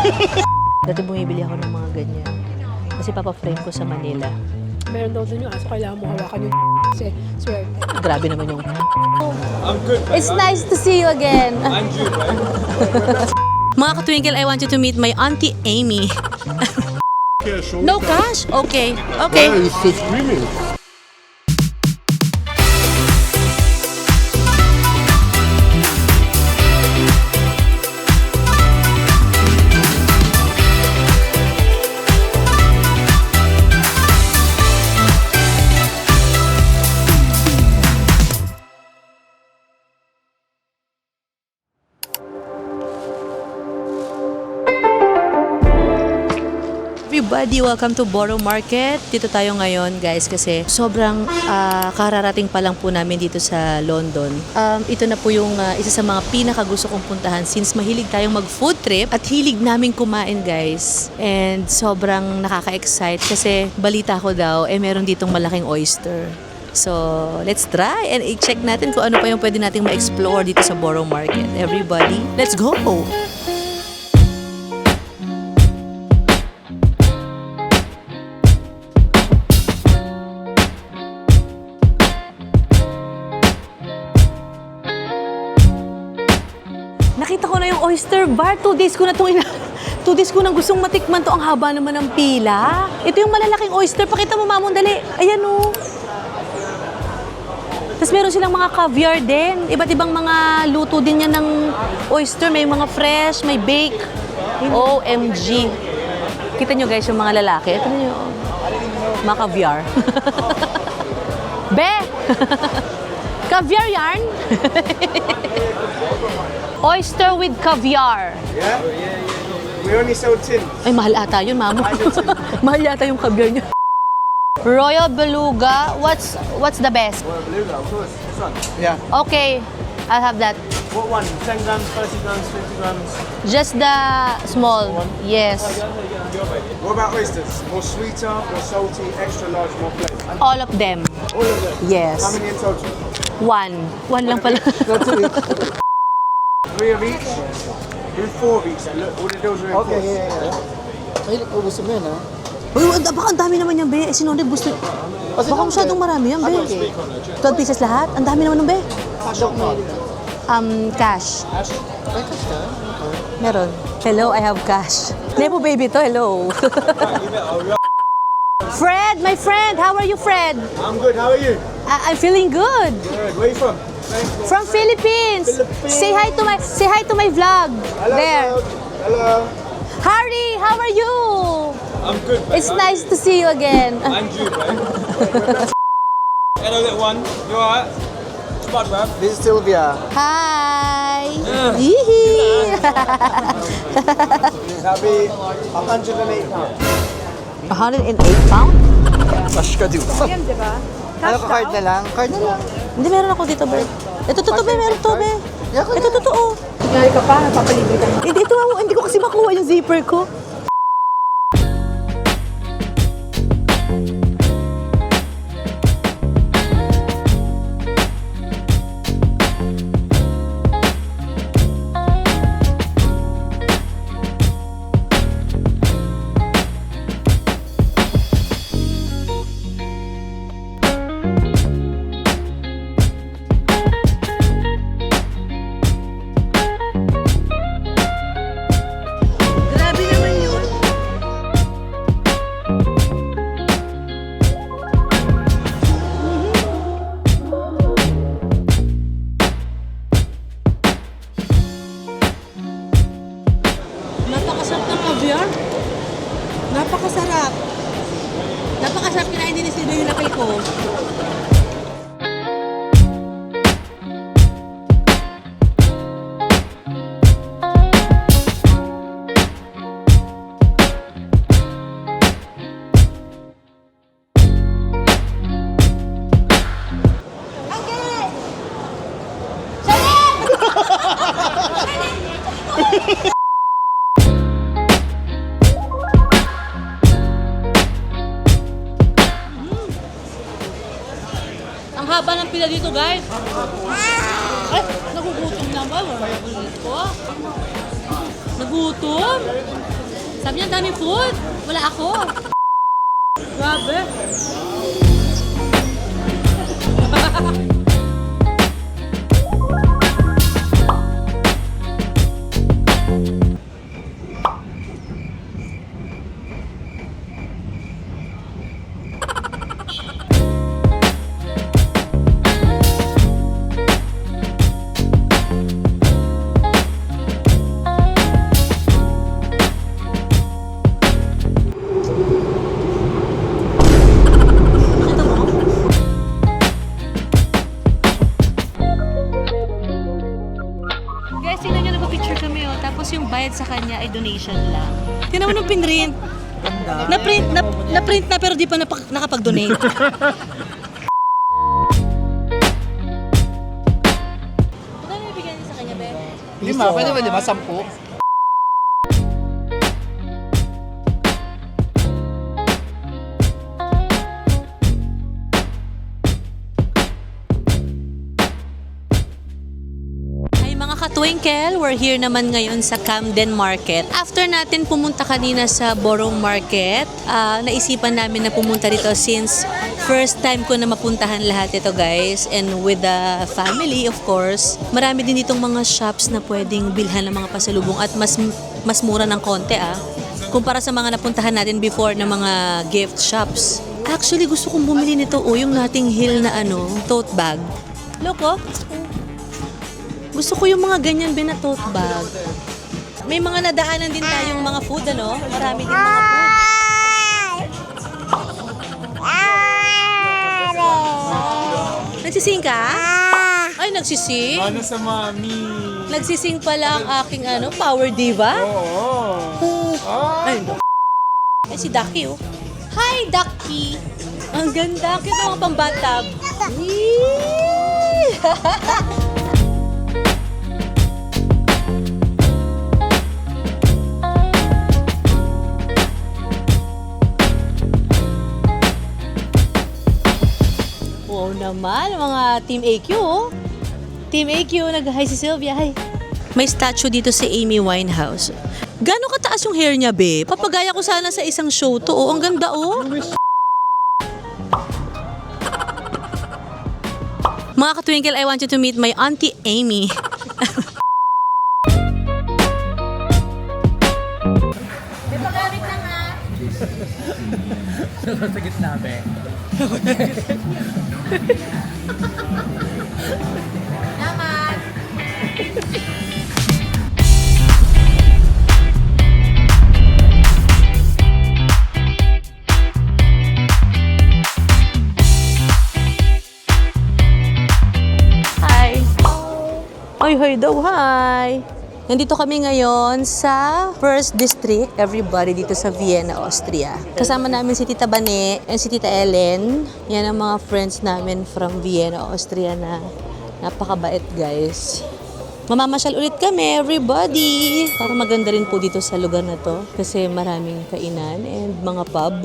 Dati bumibili ako ng mga ganyan. Kasi papa-frame ko sa Manila. Meron daw dun yung aso, kailangan mo hawakan yung kasi swerte. Grabe naman yung... I'm good. It's nice to see you again. And you, right? Mga katwinkle, I want you to meet my Auntie Amy. no cash? Okay. Okay. Why are you still screaming? Everybody, welcome to Borough Market. Dito tayo ngayon, guys, kasi sobrang ah, kararating pa lang po namin dito sa London. Um, ito na po yung ah, isa sa mga pinakagusto kong puntahan since mahilig tayong mag-food trip at hilig namin kumain, guys. And sobrang nakaka-excite kasi balita ko daw, eh meron ditong malaking oyster. So, let's try and i-check natin kung ano pa yung pwede nating ma-explore dito sa Borough Market. Everybody, let's go! Nakita ko na yung oyster bar. Two days ko na itong ina... Two days ko nang gustong matikman to. Ang haba naman ng pila. Ito yung malalaking oyster. Pakita mo, mamon, dali. Ayan, oh. Tapos meron silang mga caviar din. Iba't ibang mga luto din yan ng oyster. May mga fresh, may bake. OMG. Kita nyo guys yung mga lalaki. Ito nyo. Mga caviar. Be! caviar yarn? Oyster with caviar. Yeah? We only sell tins. Ay, mahal ata yun, mamo. mahal yata yung caviar niya. Royal Beluga, what's what's the best? Well, beluga, of course. This one. Yeah. Okay, I'll have that. What one? 10 grams, 30 grams, 50 grams. Just the small. Yes. What about oysters? More sweeter, more salty, extra large, more plain. All of them. All of them. Yes. How many in total? One. One lang pala. Three of each. Do four of each. Look, all the deals are in okay, yeah, yeah. Mahilig ko gusto mo yun, ha? Uy, wag- baka ang dami naman yan, be. Eh, sinunod gusto. Baka masyadong marami yan, be. 12 pieces lahat? Ang dami naman ng be. Um, cash. May cash ka? Meron. Hello, I have cash. Nepo baby to, hello. Fred, my friend, how are you, Fred? I'm good. How are you? I- I'm feeling good. Good. Where are you from? From Philippines. Philippines. Say hi to my say hi to my vlog. Hello. There. Hello. Harry, how are you? I'm good. It's nice to see you again. And you, right? Hello, little one. You alright? Man. This is Sylvia. Hi. Yee. That'll be 108 pounds. 108 pound? Cash ka, di ba? Yan, di ba? Ano ka, card na lang? Card na lang. Hindi meron ako dito, be. Ito totoo, be. Meron to, be. Ito totoo. Ngayon ka pa, napapalibre ka. Hindi, ito nga, hindi ko kasi makuha yung zipper ko. Guys. Ay, nagugutom na ba? Wala ko. nagugutom. Sabi niya, dami food. Wala ako. Grabe. Mo nung pinrint. Na-print na, na-print na pero di pa napak- nakapag-donate. Magkano ibigay niyo sa kanya, Be? Lima, pwede ba lima? Sampu? Katwinkle, we're here naman ngayon sa Camden Market. After natin pumunta kanina sa Borough Market, ah, naisipan namin na pumunta dito since first time ko na mapuntahan lahat ito guys. And with the family of course, marami din ditong mga shops na pwedeng bilhan ng mga pasalubong at mas mas mura ng konti ah. Kumpara sa mga napuntahan natin before na mga gift shops. Actually, gusto kong bumili nito o yung Notting Hill na ano, tote bag. Loko, gusto ko yung mga ganyan bin na tote bag. May mga nadaanan din tayong mga food, ano? Marami din mga food. Nagsising ka? Ay, nagsising? Ano sa mami? Nagsising pala ang aking ano, power diva. Oo. Ay, no. Ay, si Ducky, oh. Hi, Ducky! Ang ganda. Kita mga pambatab. Yee! wow naman, mga Team AQ. Team AQ, nag-hi si Sylvia. Hi. May statue dito si Amy Winehouse. Gano'ng kataas yung hair niya, be? Papagaya ko sana sa isang show to. Oh, ang ganda, oh. Mga katwinkle, I want you to meet my auntie Amy. Sa gitna, be. Hi. Oy, hoy daw, hi. Nandito kami ngayon sa First District, everybody dito sa Vienna, Austria. Kasama namin si Tita Bane and si Tita Ellen. Yan ang mga friends namin from Vienna, Austria na napakabait guys. Mamamasyal ulit kami, everybody! Para maganda rin po dito sa lugar na to kasi maraming kainan and mga pub.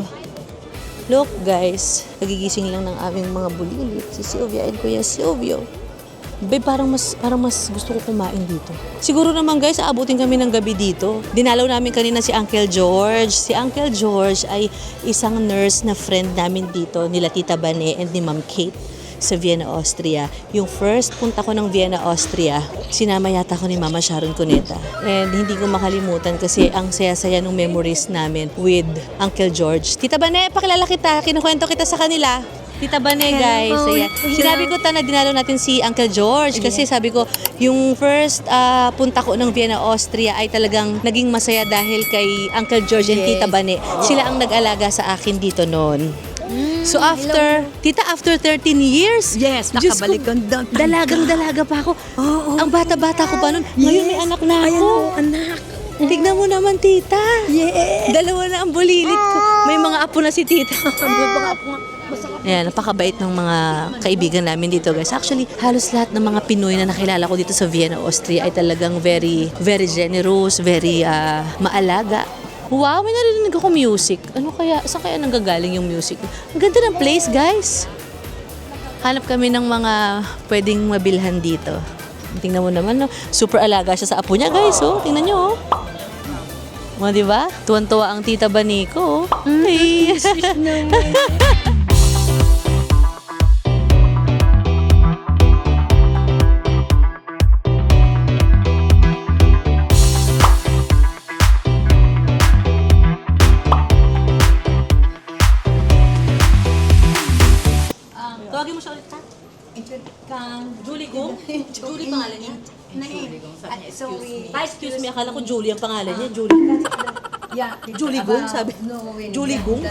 Look guys, nagigising lang ng aming mga bulilit, si Sylvia and Kuya Silvio. Babe, parang mas, parang mas gusto ko kumain dito. Siguro naman guys, aabutin kami ng gabi dito. Dinalaw namin kanina si Uncle George. Si Uncle George ay isang nurse na friend namin dito, nila Tita Bane and ni Ma'am Kate sa Vienna, Austria. Yung first punta ko ng Vienna, Austria, sinama yata ko ni Mama Sharon Cuneta. And hindi ko makalimutan kasi ang saya-saya ng memories namin with Uncle George. Tita Bane, pakilala kita. Kinukwento kita sa kanila. Tita Bane, guys. Ayan. Sinabi ko ta na dinalo natin si Uncle George kasi sabi ko, yung first ah, punta ko ng Vienna, Austria ay talagang naging masaya dahil kay Uncle George and Tita Bane. Sila ang nag-alaga sa akin dito noon. So after, tita, after 13 years, Yes, Diyos nakabalik ko, ko. Dun- Dalagang-dalaga pa ako. Oo. Ang bata-bata ko pa noon. Ngayon may anak na Ayan ako. o, anak. Tignan mo naman, tita. Yeah. Dalawa na ang bulilit ko. May mga apo na si tita. Baka po nga. Ayan, napakabait ng mga kaibigan namin dito guys. Actually, halos lahat ng mga Pinoy na nakilala ko dito sa Vienna, Austria ay talagang very, very generous, very ah, maalaga. Wow, may narinig ako music. Ano kaya, saan kaya nanggagaling yung music? Ang ganda ng place, guys. Hanap kami ng mga pwedeng mabilhan dito. Tingnan mo naman, no? super alaga siya sa apo niya, guys. Oh. Tingnan nyo, oh. Mga di ba? Tuwan-tuwa ang tita Baniko. Ay. Tawagin So we, Ah, excuse me, akala ko Julie ang pangalan niya. Julie. yeah. Julie Gong, sabi. No, we Julie Gong?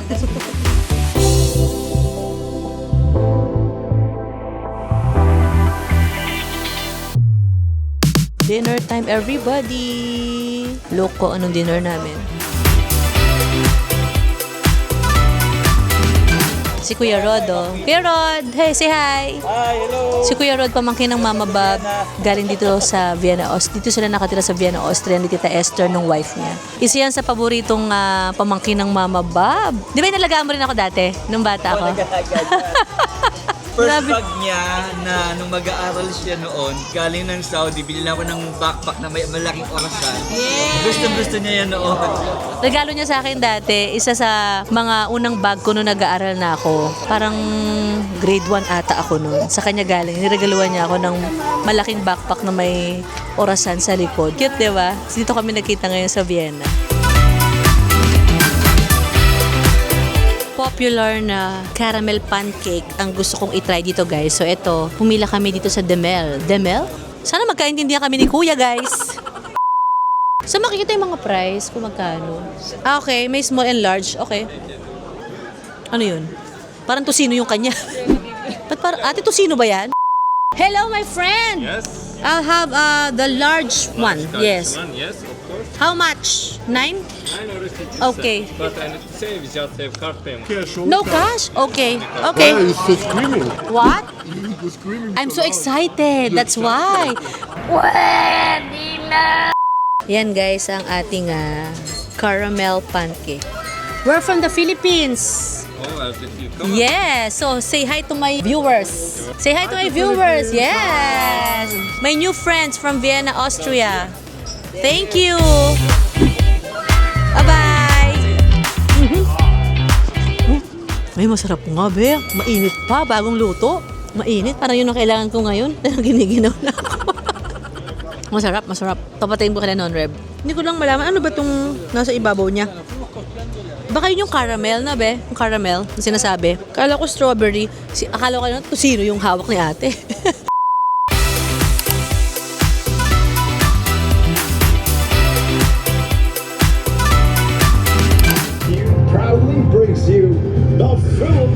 Dinner time, everybody! Loko, anong dinner namin? Si Kuya Rod, oh. Kuya Rod! Hey, say hi! Hi, hello. Si Kuya Rod, pamangkin ng Mama Bob, galing dito sa Vienna, Austria. Dito sila nakatira sa Vienna, Austria, ni Tita Esther, nung wife niya. Isa yan sa paboritong ah, pamangkin ng Mama Bob. Di ba inalagaan mo rin ako dati, nung bata ako? First Grabe. bag niya na nung mag-aaral siya noon, galing ng Saudi, binila ko ng backpack na may malaking orasan. Gusto gusto niya yan noon. Regalo niya sa akin dati, isa sa mga unang bag ko nung nag-aaral na ako. Parang grade 1 ata ako noon. Sa kanya galing. Niregaluhan niya ako ng malaking backpack na may orasan sa likod. Cute, di ba? Dito kami nagkita ngayon sa Vienna. Popular na caramel pancake ang gusto kong itry dito guys. So ito, pumila kami dito sa Demel. Demel? Sana magkaintindihan kami ni Kuya guys. So makikita yung mga price kung magkano. Ah, okay. May small and large. Okay. Ano yun? Parang tosino yung kanya. Ba't parang, ate tosino ba yan? Hello, my friend! Yes. I'll have uh, the large one. Yes. One, yes. How much? Nine? Nine or Okay. But I need to say we just have card payment. No cash? Okay. Okay. He's so screaming. What? He's screaming. I'm so excited. That's why. Yan guys, ang ating ah, caramel pancake. We're from the Philippines. Oh, did you come? Yes. So say hi to my viewers. Say hi to my viewers. Yes. My new friends from Vienna, Austria. Thank you. Bye-bye. Ay, masarap nga, be. Mainit pa, bagong luto. Mainit, parang yun ang kailangan ko ngayon. Parang giniginaw na ako. masarap, masarap. Papatayin mo ka na non-reb. Hindi ko lang malaman, ano ba itong nasa ibabaw niya? Baka yun yung caramel na, be. Yung caramel, yung sinasabi. Kala ko strawberry. Si, akala ko ano, sino yung hawak ni ate.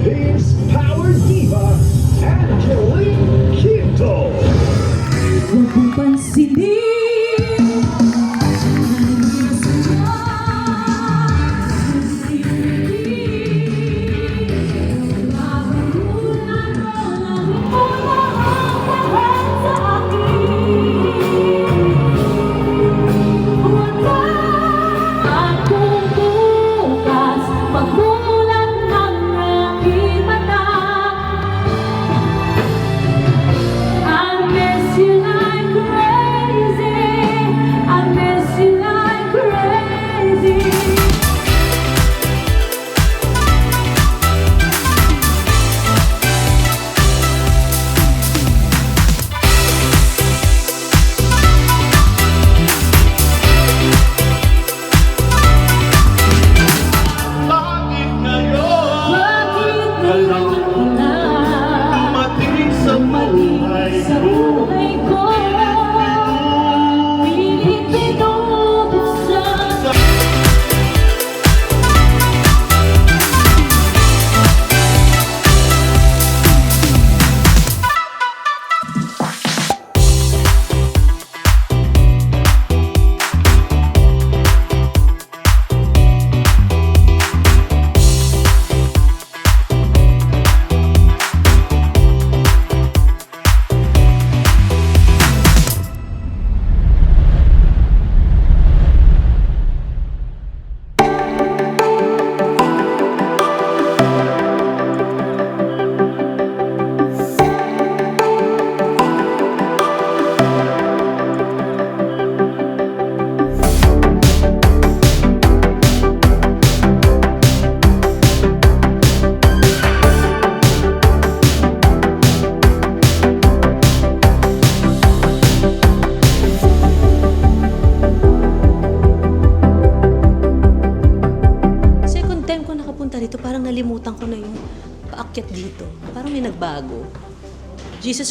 Philippines Power Diva, Angelique Quinto. Akong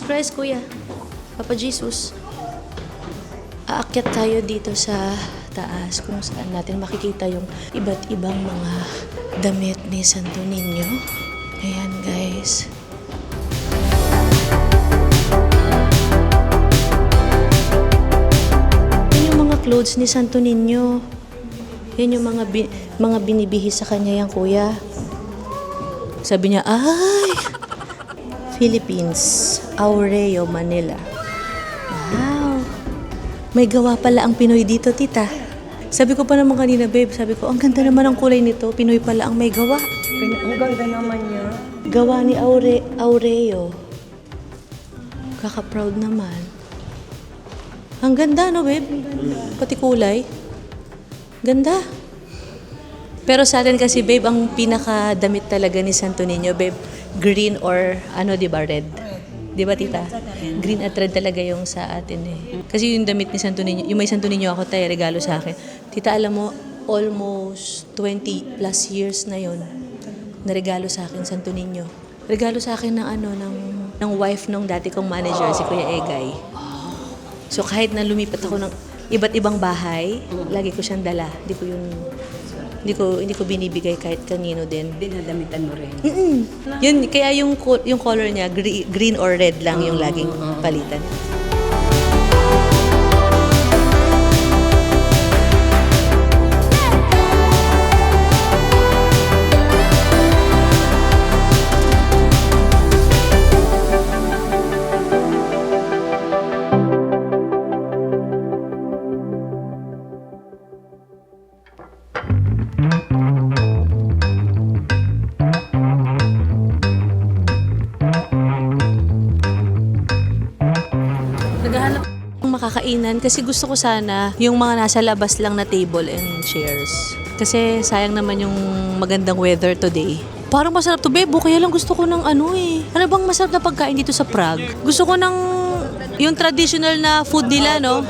Christ, kuya. Papa Jesus. Aakyat tayo dito sa taas kung saan natin makikita yung iba't ibang mga damit ni Santo Niño. Ayan, guys. Yan yung mga clothes ni Santo Niño. Yan yung mga, bi- mga binibihis sa kanya yan, kuya. Sabi niya, ay, Philippines, Aureo, Manila. Wow. May gawa pala ang Pinoy dito, tita. Sabi ko pa naman kanina, babe, sabi ko, ang ganda naman ang kulay nito. Pinoy pala ang may gawa. Ang ganda naman niya. Gawa ni Aure, Aureo. Kaka-proud naman. Ang ganda, no, babe? Pati kulay. Ganda. Pero sa atin kasi, babe, ang pinakadamit talaga ni Santo Niño, babe, green or ano, di ba, red? Di ba, tita? Green at red talaga yung sa atin eh. Kasi yung damit ni Santo Niño, yung may Santo Niño ako tayo, regalo sa akin. Tita, alam mo, almost 20 plus years na yon na regalo sa akin, Santo Niño. Regalo sa akin ng ano, ng, ng wife nung dati kong manager, si Kuya Egay. So kahit na lumipat ako ng iba't ibang bahay, lagi ko siyang dala. Hindi ko yun, hindi ko, hindi ko binibigay kahit kanino din. Dinadamitan mo rin. Mm-mm. Yun, kaya yung, yung color niya, gre- green or red lang yung laging palitan. Ng makakainan kasi gusto ko sana yung mga nasa labas lang na table and chairs. Kasi sayang naman yung magandang weather today. Parang masarap to, Bebo. Kaya lang gusto ko ng ano eh. Ano bang masarap na pagkain dito sa Prague? Gusto ko ng yung traditional na food nila, no?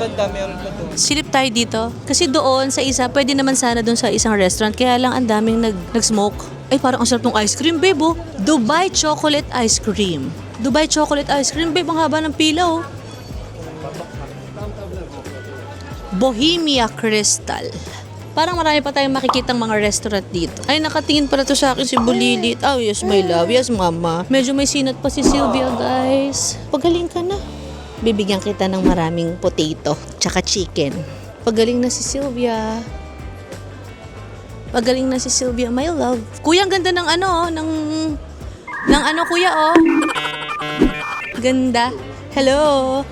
Silip tayo dito. Kasi doon sa isa, pwede naman sana doon sa isang restaurant. Kaya lang ang daming nag, nag-smoke. Ay, parang ang sarap ng ice cream, babe, oh. Dubai Chocolate Ice Cream. Dubai Chocolate Ice Cream, babe. Ang haba ng pila, oh. Bohemia Crystal. Parang marami pa tayong makikitang mga restaurant dito. Ay, nakatingin pala to sa akin si Bulilit. Oh, yes, my love. Yes, mama. Medyo may sinat pa si Sylvia, guys. Pagaling ka na. Bibigyan kita ng maraming potato, tsaka chicken. Pagaling na si Sylvia. Pagaling na si Sylvia, my love. Kuya, ang ganda ng ano, oh, ng... ng ano, kuya, oh. Ganda. Hello.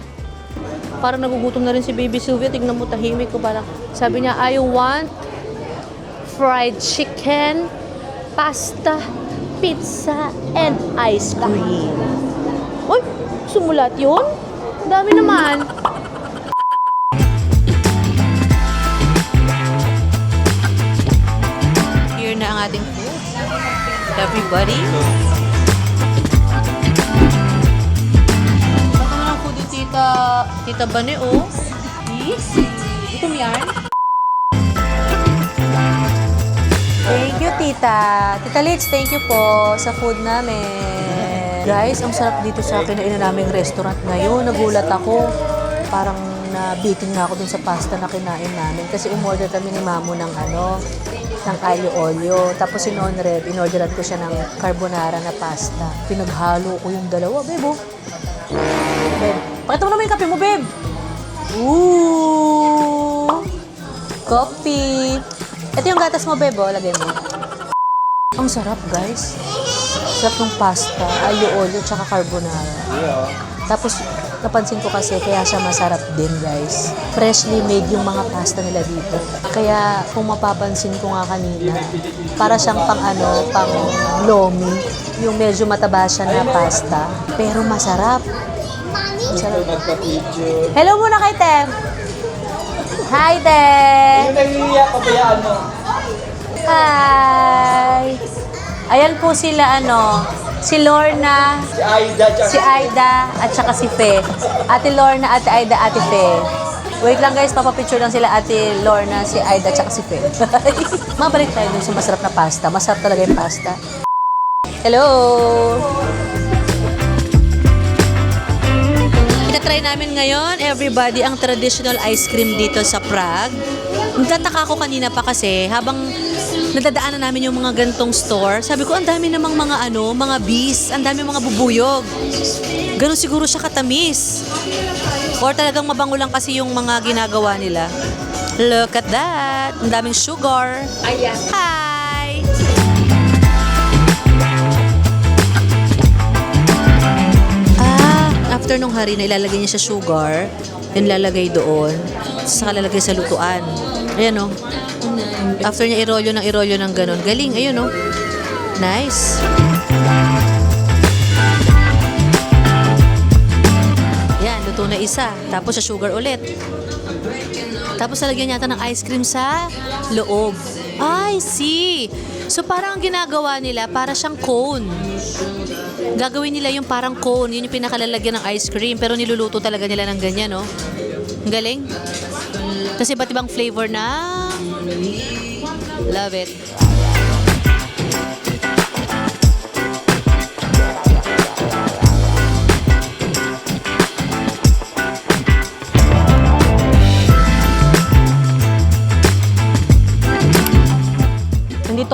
Parang nagugutom na rin si Baby Sylvia. Tignan mo, tahimik ko parang. Sabi niya, I want fried chicken, pasta, pizza, and ice cream. Uy, sumulat yun? Dami naman. Here na ang ating food. Everybody. Tita, Tita Bane, oh. Yes. Gutom yan. Thank you, Tita. Tita Litz, thank you po sa food namin. Guys, ang sarap dito sa kinainan naming restaurant ngayon. Nagulat ako. Parang nabitin nga ako dun sa pasta na kinain namin. Kasi umorder kami ni Mamo ng ano, ng aglio olio. Tapos si Nonred, inorderan ko siya ng carbonara na pasta. Pinaghalo ko yung dalawa, bebo. Babe, pakita mo naman yung kape mo, babe. Ooh! Coffee. Ito yung gatas mo, bebo. Lagay mo. Ang sarap, guys. Sarap ng pasta, aglio olio, tsaka carbonara. Tapos, napansin ko kasi kaya siya masarap din, guys. Freshly made yung mga pasta nila dito. Kaya, kung mapapansin ko nga kanina, para siyang pang ano, pang lomi. Yung medyo mataba siya na pasta. Pero masarap. Masarap. Hello muna kay Tem. Hi, Tem. Nangiyak, pabayaan mo. Hi! Ayan po sila ano, si Lorna, Si Aida, si Aida, at saka si Fe. Ate Lorna, Ate Aida, Ate Fe. Wait lang guys, papapicture lang sila Ate Lorna, si Aida, at saka si Fe. Mabalik tayo dun sa masarap na pasta. Masarap talaga yung pasta. Hello! Itatry namin ngayon, everybody, ang traditional ice cream dito sa Prague. Nagtataka ako kanina pa kasi, habang nadadaanan namin yung mga gantong store, sabi ko, ang dami namang mga ano, mga bees, ang dami mga bubuyog. Ganun siguro siya katamis. Or talagang mabango lang kasi yung mga ginagawa nila. Look at that! Ang daming sugar. Ayan. Hi! After nung hari na ilalagay niya sa sugar, then lalagay doon, saka lalagay sa lutuan. Ayan o. After niya irolyo ng irolyo ng ganun. Galing, ayun o. Nice. Yan, luto na isa. Tapos sa sugar ulit. Tapos lalagyan yata ng ice cream sa loob. I see. So parang ang ginagawa nila, para siyang cone. Gagawin nila yung parang cone, yun yung pinakalalagyan ng ice cream, pero niluluto talaga nila ng ganyan, no? Ang galing. Kasi iba't ibang flavor na. Love it.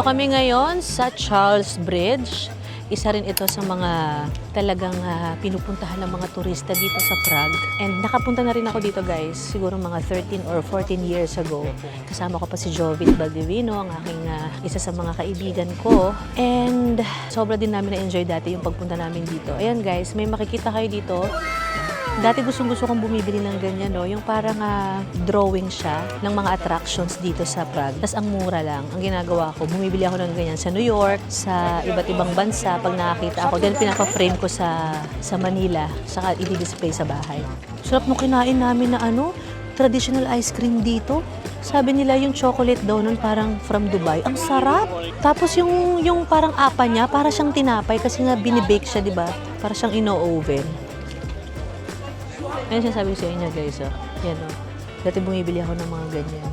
Kami ngayon sa Charles Bridge. Isa rin ito sa mga talagang ah, pinupuntahan ng mga turista dito sa Prague. And nakapunta na rin ako dito guys, siguro mga 13 or 14 years ago. Kasama ko pa si Jovit Baldivino, ang aking ah, isa sa mga kaibigan ko. And sobra din namin na-enjoy dati yung pagpunta namin dito. Ayan guys, may makikita kayo dito. Dati gustong gusto kong bumibili ng ganyan, no? Yung parang ah, drawing siya ng mga attractions dito sa Prague. Tapos ang mura lang. Ang ginagawa ko, bumibili ako ng ganyan sa New York, sa iba't ibang bansa pag nakakita ako. Then pinapa-frame ko sa, sa Manila, saka i-display sa bahay. Sarap nung kinain namin na ano, traditional ice cream dito. Sabi nila yung chocolate daw nun parang from Dubai. Ang sarap! Tapos yung, yung parang apa niya, para siyang tinapay kasi nga binibake siya, di ba? Para siyang ino-oven. Ayun sinasabi ko sa inyo guys, oh. Yan oh. Dati bumibili ako ng mga ganyan.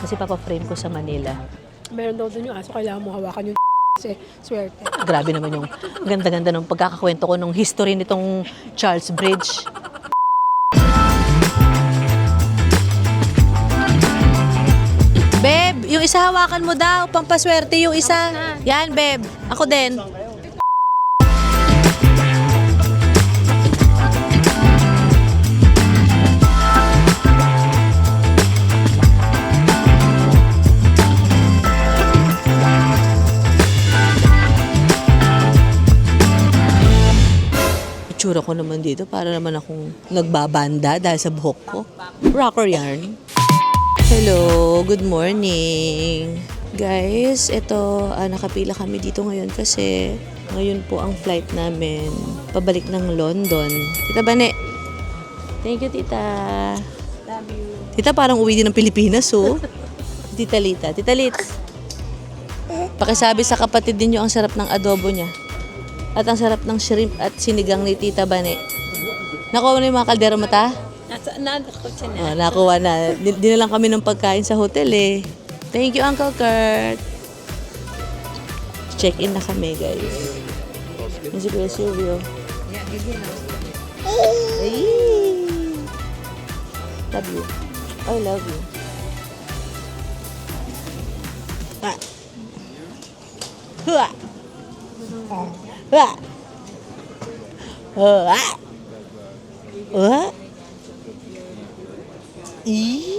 Kasi papa-frame ko sa Manila. Meron daw dun yung aso, kailangan mo hawakan yung kasi swerte. Grabe naman yung ganda-ganda ng pagkakakwento ko nung history nitong Charles Bridge. Beb, yung isa hawakan mo daw, pampaswerte yung isa. Yan, Beb. Ako din. Itsura ko naman dito para naman akong nagbabanda dahil sa buhok ko. Rocker yarn. Hello, good morning. Guys, ito, ah, nakapila kami dito ngayon kasi ngayon po ang flight namin pabalik ng London. Tita Bane. Thank you, tita. Love you. Tita, parang uwi din ng Pilipinas, oh. tita Lita. Tita Lit. Pakisabi sa kapatid ninyo ang sarap ng adobo niya. At ang sarap ng shrimp at sinigang ni Tita Bane. Nakuha mo na yung mga kaldero mata? Nasa, siya na. Oh, nakuha na. Din- Dinalang kami ng pagkain sa hotel eh. Thank you, Uncle Kurt. Check-in na kami, guys. Yan si Kuya Silvio. Ay! Love you. I love you. Ah. Hua! Hua! Hua! Hua! Ih.